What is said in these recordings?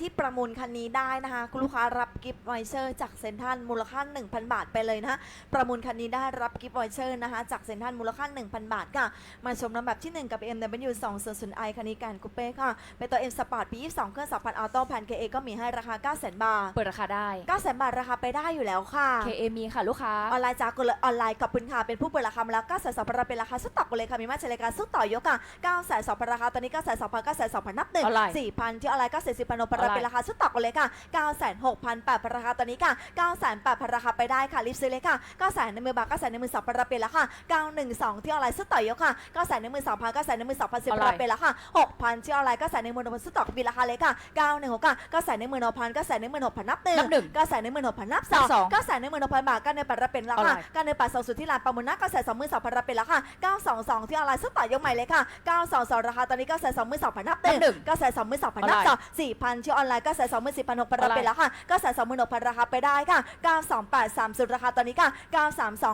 ที่ประมูลคันนี้ได้นะคะ คุณลูกค้ารับกิฟต์ไวเซอร์จากเซ็นทันมูลค่า 1,000 บาทไปเลยนะประมูลคันนี้ได้รับกิฟต์ไวเซอร์นะคะจากเซ็นทันมูลค่า 1,000 บาทค่ะ มาชมลำดับที่ 1 กับ BMW 2 0 0 i คันนี้การคูเป้ค่ะเป็นตัว M Sport ปี 22 เครื่องสั2,000 ออโต้แพนเคเอก็มีให้ราคา 900,000 บาท เปิดราคาได้ 900,000 บาทราคาไปได้อยู่แล้วค่ะ KA มีค่ะลูกค้า ออนไลน์จากกลออนไลน์กับคุนค่ะเป็นผู้เปิดราคามาแล้ว9,200บาทเป็นราคาสุดต่อกันเลยค่ะมีมาเชลิกาสุดต่อยกค่ะ9,200บาทราคาตอนนี้9,200 9,200นับหนึ่ง4,000ที่ออนไลน์9,000 10,000กัป็นราคาชุดต่อกันเลยค่ะ 9,608ราคาตอนนี้ค่ะ 9,800ราคาไปได้ค่ะรีบซื้อเลยค่ะ9,000ในมือบาท9,000ในมือสองพันราเป็นแล้วค่ะ 912 ที่ออนไลน์สุดต่อยกค่ะ9,000ในมือสองพัน9,000ในมือสองพันสิบราเป็นแล้วค่ะ6,000ที่ออนไลน์9,000ในมือหนึ่งพันซื้ต่อบินเลยค่ะ916ค่ะ9,000ในมือหนึ่งพัน9,000ในมือหนึ่งพันนับหนึ่ง9,000ในมือหนึ่งพันนับสอง9,000ในมือหนึ่งพันบาท9,000ในปัดราเป็นแล้วค่ะ9,000ในปัดสองสุดที่ร้านปามุนะ9,000สองมือสองพันราเป็นแล้วค่ะ922 ที่ออนไลน์ซื้ต่อยกใหม่เลยค่ะ922ราคาตอนนี้9,000สองมือสองพันนับหนึ่ง9,000สองมือสองพันนับสอง4,000ทีออนไลน์9แสนสองหมื่นสี่พันหกพันรับเป็นราคา9แสนสองหมื่นหกพันราคาไปได้ค่ะ 928 3สุดราคาตอนนี้ค่ะ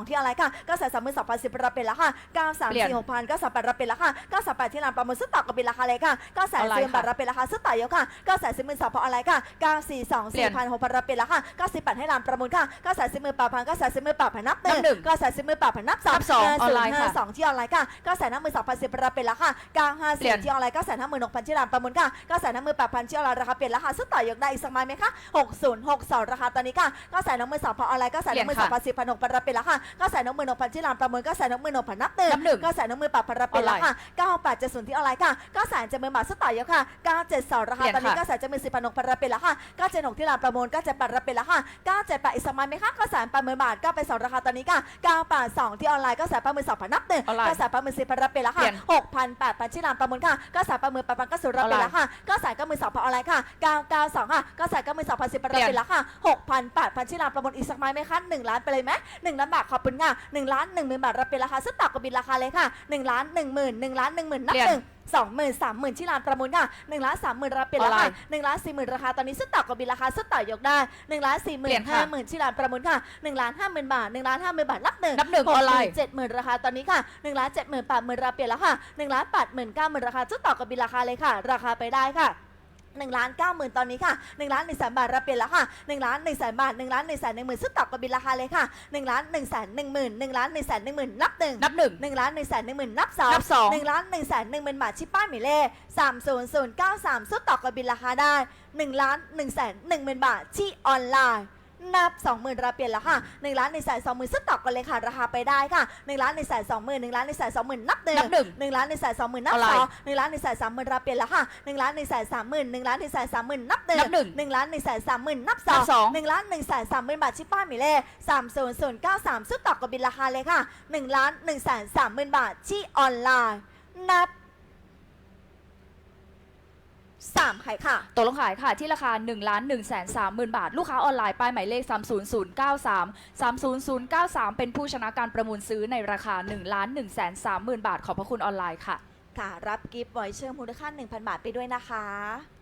932 ที่ออนไลน์ค่ะ9แสนสองหมื่นสองพันสิบรับเป็นราคา934 6,000 938รับเป็นราคา938ที่ร้านประมูลสุดต่อก็เป็นราคาเลยค่ะ9แสนสี่บาทรับเป็นราคาสุดต่อยกค่ะ9แสนสี่หมื่นสองพันออนไลน์ค่ะ942เปลี่ยน4,000 6,000รับเป็นราคา98ให้ร้านประมูลค่ะ9แสนสี่หมื่นแปดพัน9แสนสี่หมื่นแปดพันนับหนับหนึ่นึ่งง9แสนสี่หมื่นแปดพันนับสองนับสองออนไลน์ค่ะสองที่ออนไลน์ค่ะ9แสนห้าหมื่นสองพันสิบรับเป็นราคา9 5เปลี่ยน4ที่ออนไลน์9แสนห้าหมื่นหกพันที่ร้านประมูลค่ะ9แสนห้าหมื่นแปดพันที่ออนไลน์ราคาเปลี่ยนราคาสุดต่อยกได้อีกสักไม้ไหมคะ6062ราคาตอนนี้ค่ะ9แสนห้าหมื่นสองพันออนไลน์9แสนห้าหมื่นสองพันสิบพันหกพันรับเป็นราคา9แสนห้าหมื่นหกพันที่ร้านประมูล9แสนห้าหมื่นหกพันนับหนึ่งนับหนึ่ง9แสนห้าหมื่นแปดพันรับเป็นราคา9 8 7 0ที่ออนไลน์ค่ะ9แสนเจ็ดหมื่นบาทสุดต่อยกค่ะ972ราคาตอนนี้เปลี่ยนค่ะ9แสนเจ็ดหมื่นสิบพันหกพันรับเป็นราคา976ที่ร้านประมูล978รับเป็นราคา978อีกสักไม้ไหมคะ9แสนแปดหมื่นบาท9ไปสองราคาตอนนี้ค่ะ982ที่ออนไลน์9แสนแปดหมื่นสองพันนับหนึ่งออนไลน์9แสนแปดหมื่นสิบพันรับเป็นราคาเปลี่ยน หกพันแปดพันที่ร้านประมูลค่ะ9แสนแปดหมื่นแปดพันก็สุดรับเป็นราคา9แสนเก้าหมื่นสองพันออนไลน์ค่ะ992 ค่ะ9แสนเก้าหมื่นสองพันสิบพันรับเป็นราคาหกพันแปดพันที่ร้านประมูลอีกสักไม้ไหมคะหนึ่งล้านไปเลยไหมหนึ่งล้านบาทขอบคุณค่ะหนึ่งล้านหนึ่งหมื่นบาทรับเป็นราคาสุดต่อกบินราคาเลยค่ะหนึ่งล้านหนึ่งหมื่นหนึ่งล้านหนึ่งหมื่นนับเปลี่ยนหนึ่งสองหมื่นสามหมื่นที่ร้านประมูลค่ะหนึ่งล้านสามหมื่นรับเป็นราออนไลคาน์หนึ่งล้านสี่หมื่นราคาตอนนี้สุดต่อกบินราคาสุดต่อยกได้หนึ่งล้านสี่หเปมื่ลี่ยนนห้าค่ะหมื่นที่ร้านประมูลค่ะหนึ่งล้านห้าหมื่นบาทหนึ่งล้านห้าหมื่นบาทนับหนึ่งนับหนึ่งออนไลน์เจ็ดหมื่นราคาตอนนี้ค่ะหนึ่งล้านเจ็ดหมื่นแปดหมื่นรับเปลี่ยนแล้วค่ะหนึ่งล้านแปดหมื่นเก้าหมื่นราคาสุดต่อกบินราคาเลยค่ะ ราคาไปได้ค่ะ หนึ่งล้านเก้าหมื่นตอนนี้ค่ะหนึ่งล้านหนึ่งแสนบาทรับเปลี่ยนแล้วค่ะหนึ่งล้านหนึ่งแสนบาทหนึ่งล้านหนึ่งแสนหนึ่งหมื่นสุดต่อกบินราคาเลยค่ะหนึ่งล้านหนึ่งแสนหนึ่งหมื่นหนึ่งล้านหนึ่งแสนหนึ่งหมื่นนับหนึ่งนับหนึ่งหนึ่งล้านหนึ่งแสนหนึ่งหมื่นนับสองนับสองหนึ่งล้านหนึ่งแสนหนึ่งหมื่นบาทชิปป้ายหมายเลขสามศูนย์ศูนย์เก้าสามสุดต่อกบินราคาได้หนึ่งล้านหนึ่งแสนหนึ่งหมื่นบาทที่ออนไลน์ นับ 20,000รับเปลี่ยนแล้วค่ะ1ล้าน1แสน20,000ซึ่งตอบกันเลยค่ะ ราคาไปได้ค่ะ1ล้าน1แสน20,000 1ล้าน1แสน20,000นับหนึ่งนับหนึ่ง1ล้าน1แสน20,000นับอะไรสอง1ล้าน1แสน30,000รับเปลี่ยนแล้วค่ะ1ล้าน1แสน30,000 1ล้าน1แสน30,000นับหนึ่งนับหนึ่ง1ล้าน1แสน30,000นับสนัอบสองง1ล้าน1แสน30,000บาทชิปป้ายหมายเลข30093ซึ่งตอบกับบินราคาเลยค่ะ1ล้าน1แสน30,000บาทที่ออนไลน์นับ สามขายค่ะ ตกลงขายค่ะที่ราคา1ล้าน1แสน30,000 บาท ลูกค้าออนไลน์ป้ายหมายเลข 30093 30093 เป็นผู้ชนะการประมูลซื้อในราคา1ล้าน1แสน30,000 บาท ขอบพระคุณออนไลน์ค่ะ ค่ะ รับกิฟต์วอยเชอร์มูลค่า 1,000 บาทไปด้วยนะคะ